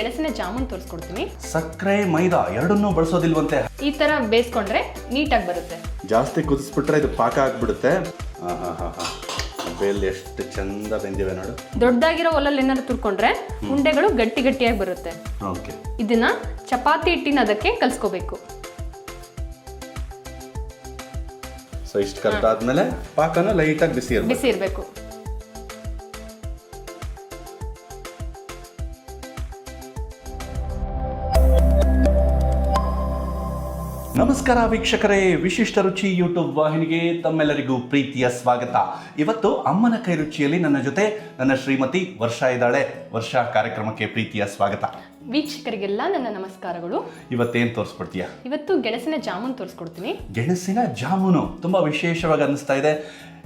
ಗೆಣಸಿನ ಜಾಮೂನ್ ತೋರಿಸ್ಕೊಡ್ತೀನಿ. ಸಕ್ಕರೆ ಮೈದಾ ಎರಡನ್ನೂ ಬಳಸೋದಿಲ್ವಂತೆ. ಈ ತರ ಬೇಯಿಸ್ಕೊಂಡ್ರೆ ನೀಟಾಗಿ ಬರುತ್ತೆ. ಜಾಸ್ತಿ ಕುದಿಸ್ಬಿಟ್ರೆ ಇದು ಪಾಕ ಆಗ್ಬಿಡುತ್ತೆ. ಬೇಲ್ ಎಷ್ಟು ಚಂದ ಬೆಂದಿವೆ ನೋಡು. ದೊಡ್ಡದಾಗಿರೋ ಒಲಲ್ಲಿ ಏನಾದ್ರು ತುರ್ಕೊಂಡ್ರೆ ಉಂಡೆಗಳು ಗಟ್ಟಿ ಗಟ್ಟಿಯಾಗಿ ಬರುತ್ತೆ. ಓಕೆ. ಇದನ್ನ ಚಪಾತಿ ಹಿಟ್ಟಿನ ಅದಕ್ಕೆ ಕಲ್ಸ್ಕೋಬೇಕು. ಸೊ ಇಷ್ಟು ಕಲ್ತಾದ್ಮೇಲೆ ಪಾಕನ ಲೈಟಾಗಿ ಬಿಸಿ ಇರಬೇಕು. ಬಿಸಿ ಇರಬೇಕು. ನಮಸ್ಕಾರ ವೀಕ್ಷಕರೇ ವಿಶಿಷ್ಟ ರುಚಿ ಯೂಟ್ಯೂಬ್ ವಾಹಿನಿಗೆ ತಮ್ಮೆಲ್ಲರಿಗೂ ಪ್ರೀತಿಯ ಸ್ವಾಗತ. ಇವತ್ತು ಅಮ್ಮನ ಕೈ ರುಚಿಯಲ್ಲಿ ನನ್ನ ಜೊತೆ ನನ್ನ ಶ್ರೀಮತಿ ವರ್ಷ ಇದ್ದಾಳೆ. ವರ್ಷ ಕಾರ್ಯಕ್ರಮಕ್ಕೆ ಪ್ರೀತಿಯ ಸ್ವಾಗತ. ವೀಕ್ಷಕರಿಗೆಲ್ಲ ನನ್ನ ನಮಸ್ಕಾರಗಳು. ಇವತ್ತೇನು ತೋರಿಸ್ಕೊಡ್ತೀಯ ಇವತ್ತು ಗೆಣಸಿನ ಜಾಮೂನ್ ತೋರಿಸ್ಕೊಡ್ತೀನಿ. ಗೆಣಸಿನ ಜಾಮೂನು. ತುಂಬಾ ವಿಶೇಷವಾಗಿ ಅನ್ನಿಸ್ತಾ ಇದೆ.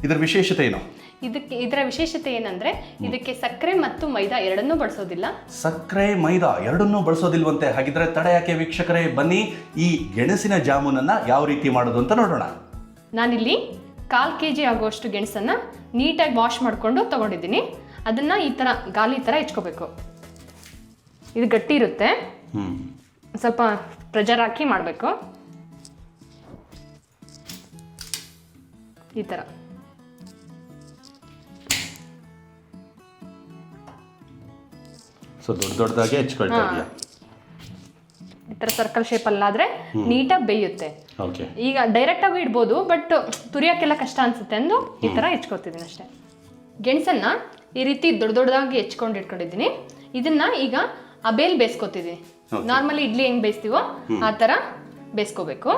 ಇದರ ವಿಶೇಷತೆ ಏನು? ಇದಕ್ಕೆ ಇದರ ವಿಶೇಷತೆ ಏನಂದ್ರೆ ಇದಕ್ಕೆ ಸಕ್ಕರೆ ಮತ್ತು ಮೈದಾ ಎರಡನ್ನೂ ಬಳಸೋದಿಲ್ಲ. ಸಕ್ಕರೆ ಮೈದಾ ಎರಡನ್ನೂ ಬಳಸೋದಿಲ್ವಂತೆ. ಹಾಗಿದ್ರೆ ತಡ ಯಾಕೆ ವೀಕ್ಷಕರೇ? ಬನ್ನಿ ಈ ಗೆಣಸಿನ ಜಾಮೂನನ್ನ ಯಾವ ರೀತಿ ಮಾಡೋದು ಅಂತ ನೋಡೋಣ. ನಾನಿಲ್ಲಿ ಕಾಲ್ ಕೆ ಜಿ ಆಗುವಷ್ಟು ಗೆಣಸನ್ನ ನೀಟಾಗಿ ವಾಶ್ ಮಾಡಿಕೊಂಡು ತಗೊಂಡಿದ್ದೀನಿ. ಅದನ್ನ ಈ ಥರ ಗಾಲಿ ಥರ ಹೆಚ್ಕೋಬೇಕು. ಇದು ಗಟ್ಟಿ ಇರುತ್ತೆ. ಸ್ವಲ್ಪ ಪ್ರೆಜರ್ ಹಾಕಿ ಮಾಡಬೇಕು. ಈ ಥರ ಸೊ ದೊಡ್ಡ ದೊಡ್ಡದಾಗೆ ಹೆಚ್ಕೊಳ್ತಾ. ಇದೆಯಾ. ಈ ಥರ ಸರ್ಕಲ್ ಶೇಪಲ್ಲಾದರೆ ನೀಟಾಗಿ ಬೇಯುತ್ತೆ. ಓಕೆ. ಈಗ ಡೈರೆಕ್ಟಾಗಿ ಇಡ್ಬೋದು ಬಟ್ ತುರಿಯೋಕ್ಕೆಲ್ಲ ಕಷ್ಟ ಅನ್ಸುತ್ತೆ ಅಂದು ಈ ಥರ ಹೆಚ್ಕೊತಿದ್ದೀನಿ ಅಷ್ಟೇ. ಗೆಣಸನ್ನ ಈ ರೀತಿ ದೊಡ್ಡ ದೊಡ್ಡದಾಗಿ ಹೆಚ್ಕೊಂಡು ಇಟ್ಕೊಂಡಿದ್ದೀನಿ. ಇದನ್ನ ಈಗ ಅಬೇಲ್ ಬೇಯಿಸ್ಕೊತಿದ್ದೀನಿ. ನಾರ್ಮಲಿ ಇಡ್ಲಿ ಹೆಂಗ್ ಬೇಯಿಸ್ತೀವೋ ಆ ಥರ ಬೇಯಿಸ್ಕೋಬೇಕು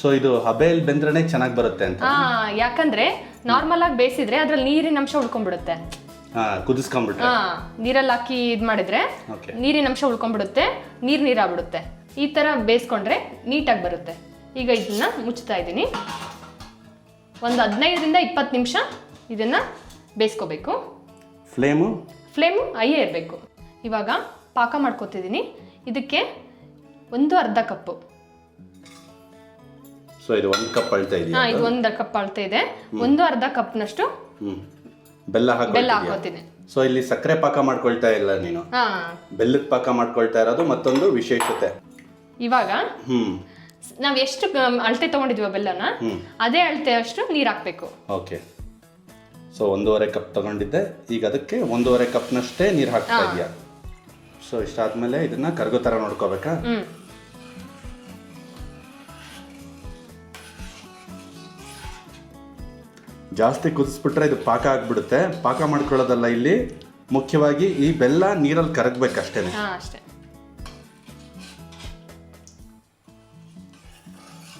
ಸೊ ಇದು ಹಬೆಯಲ್ಲಿ ಬೆಂದ್ರೆ ಚೆನ್ನಾಗಿ ಬರುತ್ತೆ ಅಂತ. ಆ ಯಾಕಂದ್ರೆ ನಾರ್ಮಲ್ ಆಗಿ ಬೇಯಿಸಿದ್ರೆ ಅದ್ರಲ್ಲಿ ನೀರಿನ ಅಂಶ ಉಳ್ಕೊಂಡ್ಬಿಡುತ್ತೆ. ಹಾ ಕುದಿಸ್ಕೊಂಡ್ಬಿಟ್ರೆ. ಹಾ ನೀರಲ್ಲಿ ಹಾಕಿ ಇದು ಮಾಡಿದ್ರೆ ನೀರಿನ ಅಂಶ ಉಳ್ಕೊಂಡ್ಬಿಡುತ್ತೆ ನೀರ್ ನೀರಾಗ್ಬಿಡುತ್ತೆ. ಈ ತರ ಬೇಯಿಸ್ಕೊಂಡ್ರೆ ನೀಟಾಗಿ ಬರುತ್ತೆ. ಈಗ ಇದನ್ನ ಮುಚ್ತಾ ಇದ್ದೀನಿ. ಒಂದು ಹದಿನೈದರಿಂದ ಇಪ್ಪತ್ತು ನಿಮಿಷ ಇದನ್ನ ಬೇಯಿಸ್ಕೋಬೇಕು. ಫ್ಲೇಮು ಫ್ಲೇಮು ಐಯೇ ಇರಬೇಕು. ಇವಾಗ ಪಾಕ ಮಾಡ್ಕೊತಿದ್ದೀನಿ. ಇದಕ್ಕೆ ಒಂದು ಅರ್ಧ ಕಪ್ಪು. ಸೊ ಇದು ಒಂದು ಕಪ್ ಅಳ್ತಾ ಇದೆಯಾ ಹಾಂ ಇದು ಒಂದು ಕಪ್ ಅಳ್ತಾ ಇದೆ. ಒಂದು ಅರ್ಧ ಕಪ್ನಷ್ಟು ಹ್ಮ್. ಬೆಲ್ಲ ಬೆಲ್ಲ ಹಾಕಿ ಹಾಕೋತೀನಿ ಸೊ ಇಲ್ಲಿ ಸಕ್ಕರೆ ಪಾಕ ಮಾಡ್ಕೊಳ್ತಾ ಇಲ್ಲ ನೀನು? ಹಾಂ. ಬೆಲ್ಲದ ಪಾಕ ಮಾಡ್ಕೊಳ್ತಾ ಇರೋದು ಮತ್ತೊಂದು ವಿಶೇಷತೆ. ಇವಾಗ ಹ್ಮ್. ನಾವು ಎಷ್ಟು ಗ- ಅಳತೆ ತಗೊಂಡಿದ್ವಿ ಬೆಲ್ಲನ ಅದೇ ಅಳತೆ ಅಷ್ಟು ನೀರ್ ಹಾಕ್ಬೇಕು. ಓಕೆ. ಸೊ ಒಂದೂವರೆ ಕಪ್ ತಗೊಂಡಿದ್ದೆ. ಈಗ ಅದಕ್ಕೆ ಒಂದೂವರೆ ಕಪ್ನಷ್ಟೇ ನೀರು ಹಾಕ್ತಾ ಇದೆಯಾ? ಸೊ ಇಷ್ಟಾದ್ಮೇಲೆ ಇದನ್ನ ಕರ್ಗೋ ತರ ನೋಡ್ಕೋಬೇಕಾ? ಹ್ಞೂ ಜಾಸ್ತಿ ಕುದಿಸ್ಬಿಟ್ರೆ ಇದು ಪಾಕ ಆಗ್ಬಿಡುತ್ತೆ. ಪಾಕ ಮಾಡ್ಕೊಳ್ಳೋದಲ್ಲ ಇಲ್ಲಿ. ಮುಖ್ಯವಾಗಿ ಈ ಬೆಲ್ಲ ನೀರಲ್ಲಿ ಕರಗ್ಬೇಕಷ್ಟೇ ಹಾಂ ಅಷ್ಟೇ.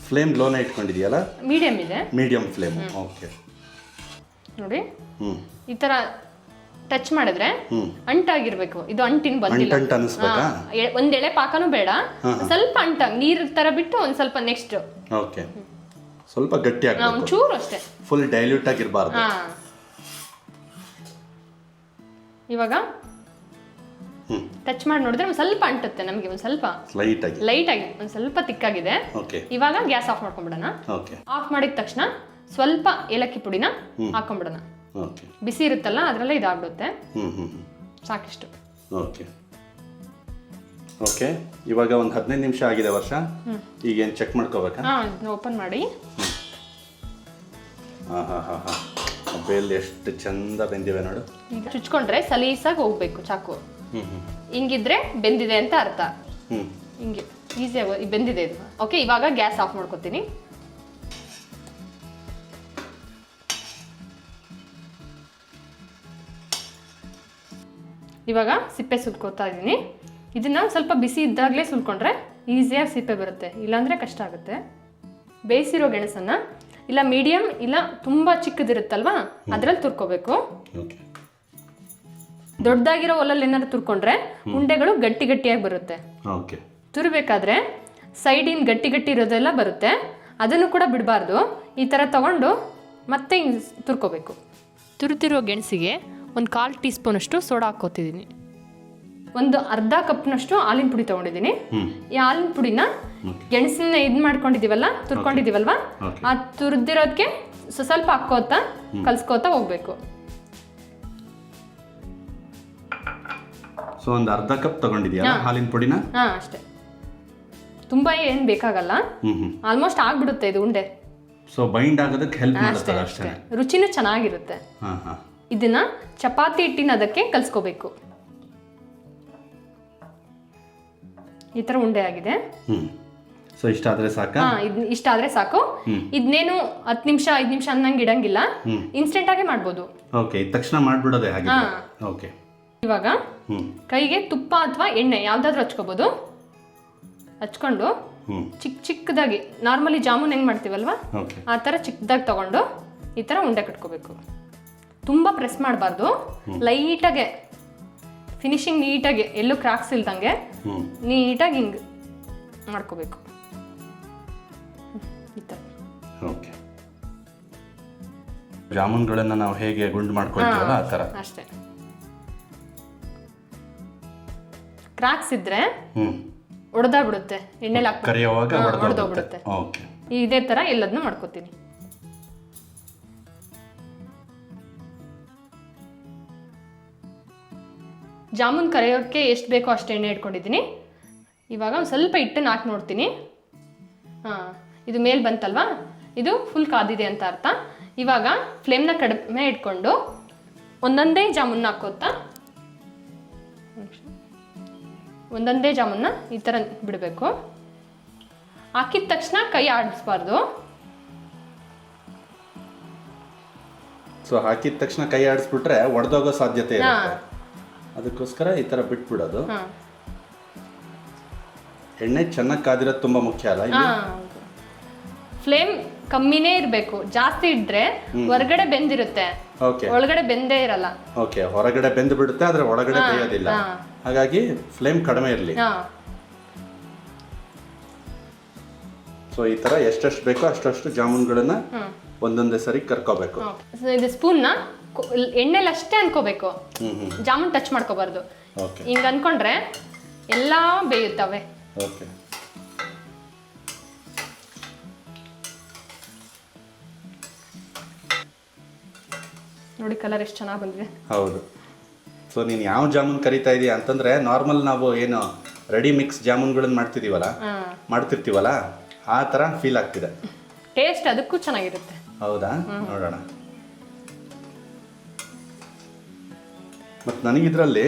ಫ್ಲೇಮ್ ಲೋನ ಇಟ್ಕೊಂಡಿದೆಯಲ್ಲ ಮೀಡಿಯಂ ಇದೆ. Medium flame. ಓಕೆ. ನೋಡಿ. ಈ ಥರ ಟಚ್ ಮಾಡಿದ್ರೆ ಅಂಟಾಗಿರ್ಬೇಕು. ಇದು ಅಂಟಿನ ಬಂದಿಲ್ಲ. ಅಂಟ ಒಂದ್ ಎಳೆ ಪಾಕನೂ ಬೇಡ. ಸ್ವಲ್ಪ ಅಂಟಾಗಿ ನೀರ್ ತರ ಬಿಟ್ಟು ಒಂದ್ ಸ್ವಲ್ಪ ನೆಕ್ಸ್ಟ್. ಓಕೆ. ಸ್ವಲ್ಪ ಗಟ್ಟಿ ಆಗ್ಬೇಕು ಅಷ್ಟೇ. ಫುಲ್ ಡೈಲ್ಯೂಟ್ ಆಗಿರಬಾರ್ದು ಇವಾಗ ಟಚ್ ಮಾಡಿ ನೋಡಿದ್ರೆ ಒಂದ್ ಸ್ವಲ್ಪ ಅಂಟುತ್ತೆ ನಮಗೆ ಒಂದು ಸ್ವಲ್ಪ. ಲೈಟ್ ಆಗಿ. ಲೈಟ್ ಆಗಿ ಒಂದು ಸ್ವಲ್ಪ ತಿಕ್ಕಾಗಿದೆ ಓಕೆ ಇವಾಗ ಗ್ಯಾಸ್ ಆಫ್ ಮಾಡ್ಕೊಂಡ್ಬಿಡೋಣ ಓಕೆ ಆಫ್ ಮಾಡಿದ ತಕ್ಷಣ ಸ್ವಲ್ಪ ಏಲಕ್ಕಿ ಪುಡಿನ ಹಾಕೊಂಡ್ಬಿಡೋಣ ಓಕೆ ಬಿಸಿ ಇರುತ್ತಲ್ಲ ಅದರಲ್ಲೇ ಇದಾಗ್ಬಿಡುತ್ತೆ. ಸಾಕಿಷ್ಟು. ಓಕೆ ಓಕೆ ಇವಾಗ ಒಂದು ಹದಿನೈದು ನಿಮಿಷ ಆಗಿದೆ ವರ್ಷ. ಈಗ ಏನು ಚೆಕ್ ಮಾಡ್ಕೋಬೇಕಾ? ಹಾ ಓಪನ್ ಮಾಡಿ. ಹಾಂ ಹಾಂ ಹಾಂ ಹಾಂ ಬೇಲ್ ಎಷ್ಟು ಚಂದ ಬೆಂದಿವೆ ನೋಡು. ಚುಚ್ಕೊಂಡ್ರೆ ಸಲೀಸಾಗಿ ಹೋಗ್ಬೇಕು ಚಾಕು. ಹಿಂಗಿದ್ರೆ ಬೆಂದಿದೆ ಅಂತ ಅರ್ಥ. ಹ್ಞೂ ಹಿಂಗೆ ಈಸಿಯಾಗಿ ಬೆಂದಿದೆ ಇದು. ಓಕೆ ಇವಾಗ ಗ್ಯಾಸ್ ಆಫ್ ಮಾಡ್ಕೊತೀನಿ. ಇವಾಗ ಸಿಪ್ಪೆ ಸುಲ್ಕೋತಾ ಇದ್ದೀನಿ. ಇದನ್ನ ಸ್ವಲ್ಪ ಬಿಸಿ ಇದ್ದಾಗಲೇ ಸುಲ್ಕೊಂಡ್ರೆ ಈಸಿಯಾಗಿ ಸಿಪ್ಪೆ ಬರುತ್ತೆ. ಇಲ್ಲಾಂದ್ರೆ ಕಷ್ಟ ಆಗುತ್ತೆ. ಬೇಯಿಸಿರೋ ಗೆಣಸನ್ನ ಇಲ್ಲ ಮೀಡಿಯಮ್ ಇಲ್ಲ ತುಂಬ ಚಿಕ್ಕದಿರುತ್ತಲ್ವಾ? ಅದ್ರಲ್ಲಿ ತುರ್ಕೋಬೇಕು. ದೊಡ್ಡದಾಗಿರೋ ಒಲಲ್ಲಿ ಏನಾದ್ರು ತುರ್ಕೊಂಡ್ರೆ ಉಂಡೆಗಳು ಗಟ್ಟಿ ಗಟ್ಟಿಯಾಗಿ ಬರುತ್ತೆ. ತುರ್ಬೇಕಾದ್ರೆ ಸೈಡಿನ ಗಟ್ಟಿ ಗಟ್ಟಿ ಇರೋದೆಲ್ಲ ಬರುತ್ತೆ. ಅದನ್ನು ಕೂಡ ಬಿಡಬಾರ್ದು. ಈ ಥರ ತಗೊಂಡು ಮತ್ತೆ ತುರ್ಕೋಬೇಕು. ತುರುತಿರೋ ಗೆಣಸಿಗೆ ಒಂದು ಕಾಲು ಟೀ ಸ್ಪೂನಷ್ಟು ಸೋಡಾ ಹಾಕ್ಕೋತಿದ್ದೀನಿ. ಒಂದು ಅರ್ಧ ಕಪ್ನಷ್ಟು ಹಾಲಿನ ಪುಡಿ ತಗೊಂಡಿದ್ದೀನಿ. ಈ ಹಾಲಿನ ಪುಡಿನ ಗೆಣಸಿನ ಇದ್ ಮಾಡ್ಕೊಂಡಿದೀವಲ್ಲ ತುರ್ಕೊಂಡಿದೀವಲ್ವಾ. ಆ ತುರ್ದಿರೋದಕ್ಕೆ ಸ್ವಲ್ಪ ಹಾಕ್ಕೋತಾ ಕಲ್ಸ್ಕೋತಾ ಹೋಗ್ಬೇಕು. ಸೊ ಒಂದು ಅರ್ಧ ಕಪ್ ತಗೊಂಡಿದ್ಯಾ ಹಾಲಿನ ಪುಡಿನ? ಹಾ ಅಷ್ಟೇ. ತುಂಬಾ ಏನ್ ಬೇಕಾಗಲ್ಲ. ಆಲ್ಮೋಸ್ಟ್ ಆಗ್ಬಿಡುತ್ತೆ ಇದು ಉಂಡೆ. ಸೊ ಬೈಂಡ್ ಆಗೋದಕ್ಕೆ ಹೆಲ್ಪ್ ಮಾಡುತ್ತೆ ಅಷ್ಟೇ ಅಷ್ಟೇ. ರುಚಿನೂ ಚೆನ್ನಾಗಿರುತ್ತೆ. ಇದನ್ನ ಚಪಾತಿ ಹಿಟ್ಟಿನ ಅದಕ್ಕೆ ಕಲಿಸ್ಕೋಬೇಕು. ಈ ಥರ ಉಂಡೆ ಆಗಿದೆ. ಸೊ ಇಷ್ಟಾದ್ರೆ ಸಾಕಾ? ಹಾ ಇದ್ ಇಷ್ಟ ಆದ್ರೆ ಸಾಕು. ಇದನ್ನೇನು ಹತ್ತು ನಿಮಿಷ ಐದು ನಿಮಿಷ ಅನ್ನಂಗೆ ಇಡಂಗಿಲ್ಲ. ಹ್ಮ್. ಇನ್ಸ್ಟೆಂಟ್ ಆಗೇ ಮಾಡ್ಬೋದು. ಓಕೆ ಇದ್ ತಕ್ಷಣ ಮಾಡ್ಬಿಡೋದೆ ಹಾಗೆ ಹಾ. ಓಕೆ ಇವಾಗ ಕೈಗೆ ತುಪ್ಪ ಅಥವಾ ಎಣ್ಣೆ ಯಾವ್ದಾದ್ರು ಹಚ್ಕೋಬೋದು. ಹಚ್ಕೊಂಡು ಚಿಕ್ ಚಿಕ್ಕ ಚಿಕ್ಕದಾಗಿ ನಾರ್ಮಲಿ ಜಾಮೂನ್ ಹೆಂಗ್ ಮಾಡ್ತೀವಲ್ವಾ? ಓಕೆ ಆ ತರ ಚಿಕ್ಕದಾಗಿ ತಗೊಂಡು ಈ ತರ ಉಂಡೆ ಕಟ್ಕೋಬೇಕು. ತುಂಬಾ ಪ್ರೆಸ್ ಮಾಡಬಾರ್ದು. ಲೈಟಾಗೆ ಫಿನಿಶಿಂಗ್ ನೀಟಾಗಿ ಎಲ್ಲೂ ಕ್ರಾಕ್ಸ್ ಇಲ್ದಂಗೆ ನೀಟಾಗಿ ಹಿಂಗೆ ಮಾಡ್ಕೋಬೇಕು. ಓಕೆ. ಜಾಮೂನ್ಗಳನ್ನ ನಾವು ಹೇಗೆ ಗುಂಡು ಮಾಡ್ಕೊಳ್ತೀವಲ್ಲ ಆ ಥರ? ಅಷ್ಟೇ. ಕ್ರಾಕ್ಸ್ ಇದ್ರೆ ಒಡೆದಾಗ್ಬಿಡುತ್ತೆ ಎಣ್ಣೆಲಿ ಕರಿಯುವಾಗ ಹಾ, ಹೊಡೆದೋಗುತ್ತೆ ಓಕೆ. ಇದೇ ಥರ ಎಲ್ಲದನ್ನೂ ಮಾಡ್ಕೋತೀನಿ. ಜಾಮೂನ್ ಕರೆಯೋಕ್ಕೆ ಎಷ್ಟು ಬೇಕೋ ಅಷ್ಟು ಎಣ್ಣೆ ಇಟ್ಕೊಂಡಿದ್ದೀನಿ. ಇವಾಗ ಒಂದು ಸ್ವಲ್ಪ ಹಿಟ್ಟನ್ನು ಹಾಕಿ ನೋಡ್ತೀನಿ. ಹಾಂ ಇದು ಮೇಲೆ ಬಂತಲ್ವಾ? ಇದು ಫುಲ್ ಕಾದಿದೆ ಅಂತ ಅರ್ಥ. ಇವಾಗ ಫ್ಲೇಮ್ನ ಕಡಿಮೆ ಇಟ್ಕೊಂಡು ಒಂದೊಂದೇ ಜಾಮೂನ್ ಹಾಕೋತಾ ಒಂದೊಂದೇ ಜಾಮೂನ್ನ ಈ ಥರ ಬಿಡಬೇಕು. ಹಾಕಿದ ತಕ್ಷಣ ಕೈ ಆಡಿಸ್ಬಾರ್ದು. ಸೊ ಹಾಕಿದ ತಕ್ಷಣ ಕೈ ಆಡಿಸ್ಬಿಟ್ರೆ ಒಡೆದೋಗೋ ಸಾಧ್ಯತೆ ಅದಕ್ಕೋಸ್ಕರ ಈ ಥರ ಬಿಟ್ಬಿಡೋದು. ಹಾಂ. ಎಣ್ಣೆ ಚೆನ್ನಾಗಿ ಕಾದಿರೋದು ತುಂಬಾ ಮುಖ್ಯ ಅಲ್ಲ ಇಲ್ಲಿ? ಫ್ಲೇಮ್ ಕಮ್ಮಿನೇ ಇರಬೇಕು. ಜಾಸ್ತಿ ಇದ್ರೆ ಹೊರಗಡೆ ಬೆಂದಿರುತ್ತೆ. ಓಕೆ. ಒಳಗಡೆ ಬೆಂದೇ ಇರಲ್ಲ. ಓಕೆ ಹೊರಗಡೆ ಬೆಂದು ಬಿಡುತ್ತೆ ಆದ್ರೆ ಒಳಗಡೆ ಬೇಯೋದಿಲ್ಲ ಹಾ. ಹಾಗಾಗಿ ಫ್ಲೇಮ್ ಕಡಿಮೆ ಇರಲಿ. ಹಾ. ಸೊ ಈ ತರ ಎಷ್ಟೆಷ್ಟು ಬೇಕೋ ಅಷ್ಟಷ್ಟು ಜಾಮೂನ್ಗಳನ್ನ. ಒಂದೊಂದೇ ಸರಿ ಕರ್ಕೋಬೇಕು. ಇದು ಸ್ಪೂನ್ನ ಎಣ್ಣೆಲಿ ಅಷ್ಟೇ ಅನ್ಕೋಬೇಕು. ಹ್ಮ್ ಹ್ಮ್ ಜಾಮೂನ್ ಟಚ್ ಮಾಡ್ಕೋಬಾರ್ದು. ಹಿಂಗ ಅನ್ಕೊಂಡ್ರೆ ಎಲ್ಲ ಬೇಯುತ್ತವೆ. ಓಕೆ ನೋಡಿ ಕಲರ್ ಎಷ್ಟು ಚೆನ್ನಾಗಿ ಬಂದಿದೆ. ಹೌದು. ಸೊ ನೀನು ಯಾವ ಜಾಮೂನ್ ಕರಿತಾ ಇದೀಯ ಅಂತಂದ್ರೆ ನಾರ್ಮಲ್ ನಾವು ಏನು ರೆಡಿ ಮಿಕ್ಸ್ ಜಾಮೂನ್ಗಳನ್ನ ಮಾಡ್ತಿದೀವಲ್ಲ ಮಾಡ್ತಿರ್ತೀವಲ್ಲ ಆ ಥರ ಫೀಲ್ ಆಗ್ತಿದೆ. ಟೇಸ್ಟ್ ಅದಕ್ಕೂ ಚೆನ್ನಾಗಿರುತ್ತೆ. ಹೌದಾ? ನೋಡೋಣ. ಮತ್ತು ಇದರಲ್ಲಿ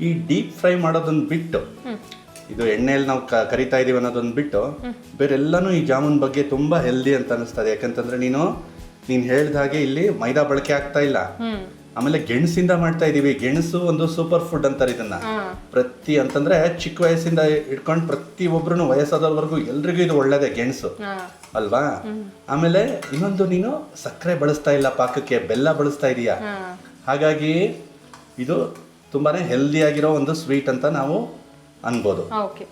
ಈ ಡೀಪ್ ಫ್ರೈ ಮಾಡೋದನ್ನು ಬಿಟ್ಟು ಇದು ಎಣ್ಣೆಯಲ್ಲಿ ನಾವು ಕರಿತಾ ಇದೀವಿ ಅನ್ನೋದನ್ನು ಬಿಟ್ಟು ಬೇರೆಲ್ಲನೂ ಈ ಜಾಮೂನ್ ಬಗ್ಗೆ ತುಂಬಾ ಹೆಲ್ದಿ ಅಂತ ಅನಿಸ್ತದೆ. ಯಾಕಂತಂದ್ರೆ ನೀನು ನೀನು ಹೇಳ್ದ ಹಾಗೆ ಇಲ್ಲಿ ಮೈದಾ ಬಳಕೆ ಆಗ್ತಾ ಇಲ್ಲ. ಆಮೇಲೆ ಗೆಣಸಿಂದ ಮಾಡ್ತಾ ಇದೀವಿ. ಗೆಣಸು ಒಂದು ಸೂಪರ್ ಫುಡ್ ಅಂತಾರೆ ಇದನ್ನ. ಪ್ರತಿ ಅಂತಂದ್ರೆ ಚಿಕ್ಕ ವಯಸ್ಸಿಂದ ಇಟ್ಕೊಂಡು ಪ್ರತಿ ಒಬ್ರು ವಯಸ್ಸಾದವರೆಗೂ ಎಲ್ರಿಗೂ ಇದು ಒಳ್ಳೇದೇ ಗೆಣಸು. ಅಲ್ವಾ? ಆಮೇಲೆ ಇನ್ನೊಂದು ನೀನು ಸಕ್ಕರೆ ಬಳಸ್ತಾ ಇಲ್ಲ ಪಾಕಕ್ಕೆ. ಬೆಲ್ಲ ಬಳಸ್ತಾ ಇದೀಯಾ? ಹಾಗಾಗಿ ಇದು ತುಂಬಾ ಹೆಲ್ದಿ ಆಗಿರೋ ಒಂದು ಸ್ವೀಟ್ ಅಂತ ನಾವು ಅನ್ಬೋದು. ಓಕೆ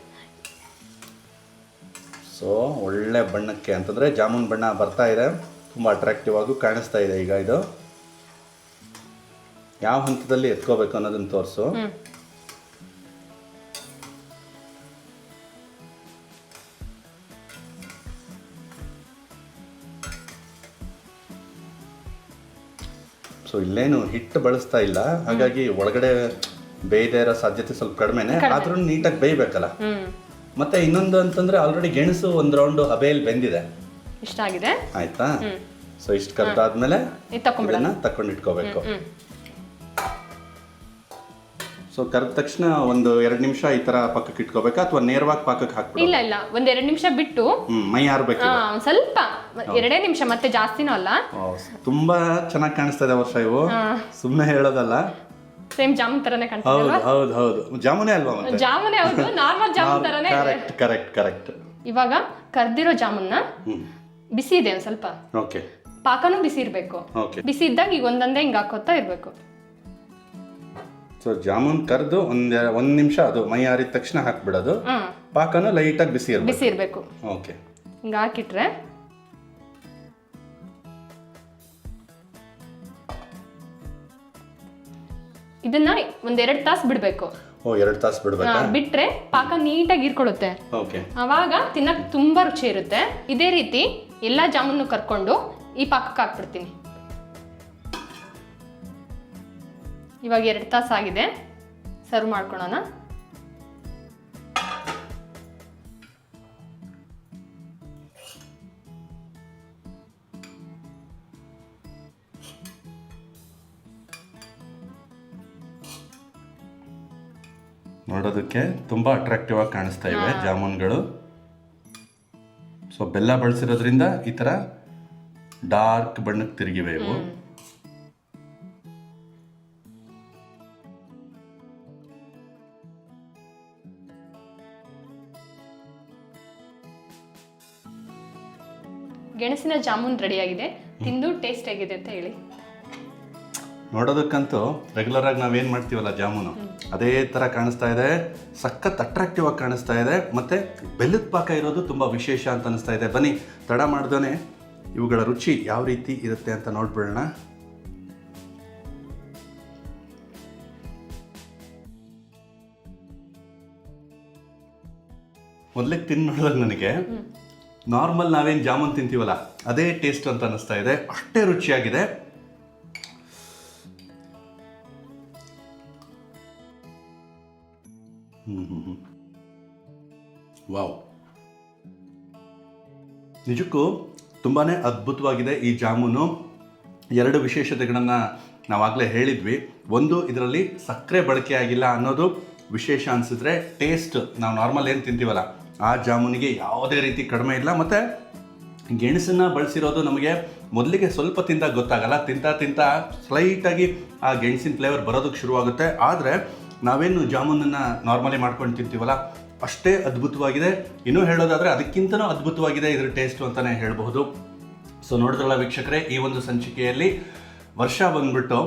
ಸೊ ಒಳ್ಳೆ ಬಣ್ಣಕ್ಕೆ ಅಂತಂದ್ರೆ ಜಾಮೂನ್ ಬಣ್ಣ ಬರ್ತಾ ಇದೆ. ತುಂಬಾ ಅಟ್ರಾಕ್ಟಿವ್ ಆಗು ಕಾಣಿಸ್ತಾ ಇದೆ ಈಗ ಇದು. ಯಾವ ಹಂತದಲ್ಲಿ ಎತ್ಕೋಬೇಕು ಅನ್ನೋದನ್ನ ತೋರಿಸು. ಸೊ ಇಲ್ಲೇನು ಹಿಟ್ಟು ಬಳಸ್ತಾ ಇಲ್ಲ. ಹಾಗಾಗಿ ಒಳಗಡೆ ಬೇಯದೇ ಇರೋ ಸಾಧ್ಯತೆ ಸ್ವಲ್ಪ ಕಡಿಮೆನೆ. ಆದ್ರೂ ನೀಟಾಗಿ ಬೇಯಬೇಕಲ್ಲ. ಮತ್ತೆ ಇನ್ನೊಂದು ಅಂತಂದ್ರೆ ಆಲ್ರೆಡಿ ಗೆಣಸು ಒಂದು ರೌಂಡ್ ಹಬೆಯಲ್ಲಿ ಬೆಂದಿದೆ. ಇಷ್ಟ ಆಗಿದೆ? ಆಯ್ತಾ? ಸೊ ಇಷ್ಟು ಕರ್ದಾದ್ಮೇಲೆ ತಕೊಂಡು ಇಟ್ಕೋಬೇಕು ಸೊ ಕರೆದ ತಕ್ಷಣ ಒಂದು ಎರಡು ನಿಮಿಷ ಈ ತರ ಪಕ್ಕಕ್ಕೆ ಇಟ್ಕೋಬೇಕಾ? ಅಥವಾ ನೇರವಾಗಿ ಪಾಕಕ್ಕೆ ಹಾಕಿ ಇಲ್ಲ ಇಲ್ಲ. ಒಂದ್ ಎರಡು ನಿಮಿಷ ಬಿಟ್ಟು ಹ್ಮ್ ಮೈ ಆರ್ಬೇಕು ಆ, ಒಂದ್ ಸ್ವಲ್ಪ ಎರಡೇ ನಿಮಿಷ ಮತ್ತೆ ಜಾಸ್ತಿನೂ ಅಲ್ಲ. ತುಂಬಾ ಚೆನ್ನಾಗಿ ಕಾಣಿಸ್ತಾ ಇದೆ ವರ್ಷ ಇವು. ಸುಮ್ಮನೆ ಹೇಳೋದಲ್ಲ. ಸೇಮ್ ಜಾಮೂನ್ ತರನೇ ಕಾಣ್ತದೆ ಹೌದು ಹೌದು ಹೌದು. ಜಾಮೂನೇ ಅಲ್ವಾ ಮತ್ತೆ? ಜಾಮೂನ್ ಯಾವುದು ನಾರ್ಮಲ್ ಜಾಮೂನ್ ತರನೇ. Correct correct correct. ಇವಾಗ ಕರ್ದಿರೋ ಜಾಮೂನ್ನ ಬಿಸಿ ಇದೆ ಒಂದ್ ಸ್ವಲ್ಪ. ಓಕೆ. ಪಾಕನೂ ಬಿಸಿ ಇರ್ಬೇಕು. ಓಕೆ. ಬಿಸಿ ಇದ್ದಾಗ ಈಗ ಒಂದೊಂದೇ ಹಿಂಗ್ ಹಾಕೋತಾ ಇರ್ಬೇಕು. ಸೊ ಜಾಮೂನ್ ಕರೆದು ಒಂದ್ ಒಂದ್ ನಿಮಿಷ ಅದು ಮೈ ಆರಿದ ತಕ್ಷಣ ಹಾಕ್ಬಿಡೋದು. ಹ್ಮ್. ಪಾಕನು ಲೈಟಾಗಿ ಬಿಸಿ ಇರ್ಬೇಕು. ಬಿಸಿ ಇರಬೇಕು. ಓಕೆ ಹಿಂಗ ಹಾಕಿಟ್ರೆ ಇದನ್ನ ಒಂದೆರಡು ತಾಸು ಬಿಡ್ಬೇಕು. ಓ ಎರಡು ತಾಸು ಬಿಡ್ಬೇಕಾ? ಬಿಟ್ರೆ ಪಾಕ ನೀಟಾಗಿ ಇರ್ಕೊಳ್ಳುತ್ತೆ ಓಕೆ ಅವಾಗ ತಿನ್ನಕ್ ತುಂಬಾ ರುಚಿ ಇರುತ್ತೆ. ಇದೇ ರೀತಿ ಎಲ್ಲಾ ಜಾಮೂನು ಕರ್ಕೊಂಡು ಈ ಪಾಕಕ್ಕೆ ಹಾಕ್ಬಿಡ್ತೀನಿ. ಇವಾಗ ಎರಡು ತಾಸು ಆಗಿದೆ. ಸರ್ವ್ ಮಾಡ್ಕೊಳೋಣ. ನೋಡೋದಕ್ಕೆ ತುಂಬ ಅಟ್ರಾಕ್ಟಿವ್ ಆಗಿ ಕಾಣಿಸ್ತಾ ಇವೆ ಜಾಮೂನ್ಗಳು. ಸೊ ಬೆಲ್ಲ ಬಳಸಿರೋದ್ರಿಂದ ಈ ಥರ ಡಾರ್ಕ್ ಬಣ್ಣಕ್ಕೆ ತಿರುಗಿವೆ ಇವು. ಗೆಣಸಿನ ಜಾಮೂನ್ ರೆಡಿಯಾಗಿದೆ. ತಿಂದು ಟೇಸ್ಟ್ ಆಗಿದೆ ಅಂತ ಹೇಳಿ. ನೋಡೋದಕ್ಕಂತೂ ರೆಗ್ಯುಲರ್ ಆಗಿ ನಾವೇನು ಮಾಡ್ತೀವಲ್ಲ ಜಾಮೂನು? ಅದೇ ಥರ ಕಾಣಿಸ್ತಾ ಇದೆ. ಸಖತ್ ಅಟ್ರಾಕ್ಟಿವ್ ಆಗಿ ಕಾಣಿಸ್ತಾ ಇದೆ. ಮತ್ತೆ ಬೆಲ್ಲದ ಪಾಕ ಇರೋದು ತುಂಬ ವಿಶೇಷ ಅಂತ ಅನಿಸ್ತಾ ಇದೆ. ಬನ್ನಿ ತಡ ಮಾಡ್ದೇ ಇವುಗಳ ರುಚಿ ಯಾವ ರೀತಿ ಇರುತ್ತೆ ಅಂತ ನೋಡ್ಬಿಡೋಣ. ಮೊದಲಿಗೆ ತಿನ್ನೋದಾಗ ನನಗೆ ನಾರ್ಮಲ್ ನಾವೇನು ಜಾಮೂನ್ ತಿಂತೀವಲ್ಲ, ಅದೇ ಟೇಸ್ಟ್ ಅಂತ ಅನ್ನಿಸ್ತಾ ಇದೆ. ಅಷ್ಟೇ ರುಚಿಯಾಗಿದೆ. ವಾವ್. ನಿಜಕ್ಕೂ ತುಂಬಾ ಅದ್ಭುತವಾಗಿದೆ ಈ ಜಾಮೂನು. ಎರಡು ವಿಶೇಷತೆಗಳನ್ನು ನಾವಾಗಲೇ ಹೇಳಿದ್ವಿ. ಒಂದು, ಇದರಲ್ಲಿ ಸಕ್ಕರೆ ಬಳಕೆ ಆಗಿಲ್ಲ ಅನ್ನೋದು ವಿಶೇಷ ಅನಿಸಿದ್ರೆ ಟೇಸ್ಟ್ ನಾವು ನಾರ್ಮಲ್ ಏನು ತಿಂತೀವಲ್ಲ ಆ ಜಾಮೂನಿಗೆ ಯಾವುದೇ ರೀತಿ ಕಡಿಮೆ ಇಲ್ಲ. ಮತ್ತು ಗೆಣಸನ್ನು ಬಳಸಿರೋದು ನಮಗೆ ಮೊದಲಿಗೆ ಸ್ವಲ್ಪ ತಿಂದಾಗ ಗೊತ್ತಾಗಲ್ಲ. ತಿಂತಾ ತಿಂತಾ ಸ್ಲೈಟಾಗಿ ಆ ಗೆಣಸಿನ ಫ್ಲೇವರ್ ಬರೋದಕ್ಕೆ ಶುರುವಾಗುತ್ತೆ. ಆದರೆ ನಾವೇನು ಜಾಮೂನನ್ನು ನಾರ್ಮಲಿ ಮಾಡ್ಕೊಂಡು ತಿಂತೀವಲ್ಲ, ಅಷ್ಟೇ ಅದ್ಭುತವಾಗಿದೆ. ಇನ್ನೂ ಹೇಳೋದಾದರೆ ಅದಕ್ಕಿಂತನೂ ಅದ್ಭುತವಾಗಿದೆ ಇದರ ಟೇಸ್ಟು ಅಂತಲೇ ಹೇಳಬಹುದು. ಸೊ ನೋಡಿದ್ರಲ್ಲ ವೀಕ್ಷಕರೇ, ಈ ಒಂದು ಸಂಚಿಕೆಯಲ್ಲಿ ವರ್ಷ ಬಂದ್ಬಿಟ್ಟು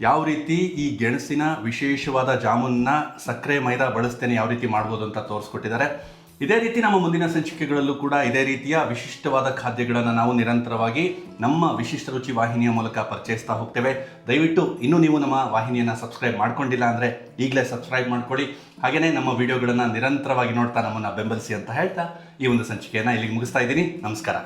ಯಾವ ರೀತಿ ಈ ಗೆಣಸಿನ ವಿಶೇಷವಾದ ಜಾಮೂನನ್ನ ಸಕ್ಕರೆ ಮೈದಾ ಬಳಸ್ತೇನೆ, ಯಾವ ರೀತಿ ಮಾಡ್ಬೋದು ಅಂತ ತೋರಿಸ್ಕೊಟ್ಟಿದ್ದಾರೆ. ಇದೇ ರೀತಿ ನಮ್ಮ ಮುಂದಿನ ಸಂಚಿಕೆಗಳಲ್ಲೂ ಕೂಡ ಇದೇ ರೀತಿಯ ವಿಶಿಷ್ಟವಾದ ಖಾದ್ಯಗಳನ್ನು ನಾವು ನಿರಂತರವಾಗಿ ನಮ್ಮ ವಿಶಿಷ್ಟ ರುಚಿ ವಾಹಿನಿಯ ಮೂಲಕ ಪರಿಚಯಿಸ್ತಾ ಹೋಗ್ತೇವೆ. ದಯವಿಟ್ಟು ಇನ್ನೂ ನೀವು ನಮ್ಮ ವಾಹಿನಿಯನ್ನು ಸಬ್ಸ್ಕ್ರೈಬ್ ಮಾಡ್ಕೊಂಡಿಲ್ಲ ಅಂದರೆ ಈಗಲೇ ಸಬ್ಸ್ಕ್ರೈಬ್ ಮಾಡ್ಕೊಳ್ಳಿ. ಹಾಗೆಯೇ ನಮ್ಮ ವಿಡಿಯೋಗಳನ್ನು ನಿರಂತರವಾಗಿ ನೋಡ್ತಾ ನಮ್ಮನ್ನು ಬೆಂಬಲಿಸಿ ಅಂತ ಹೇಳ್ತಾ ಈ ಒಂದು ಸಂಚಿಕೆಯನ್ನು ಇಲ್ಲಿಗೆ ಮುಗಿಸ್ತಾ ಇದ್ದೀನಿ. ನಮಸ್ಕಾರ.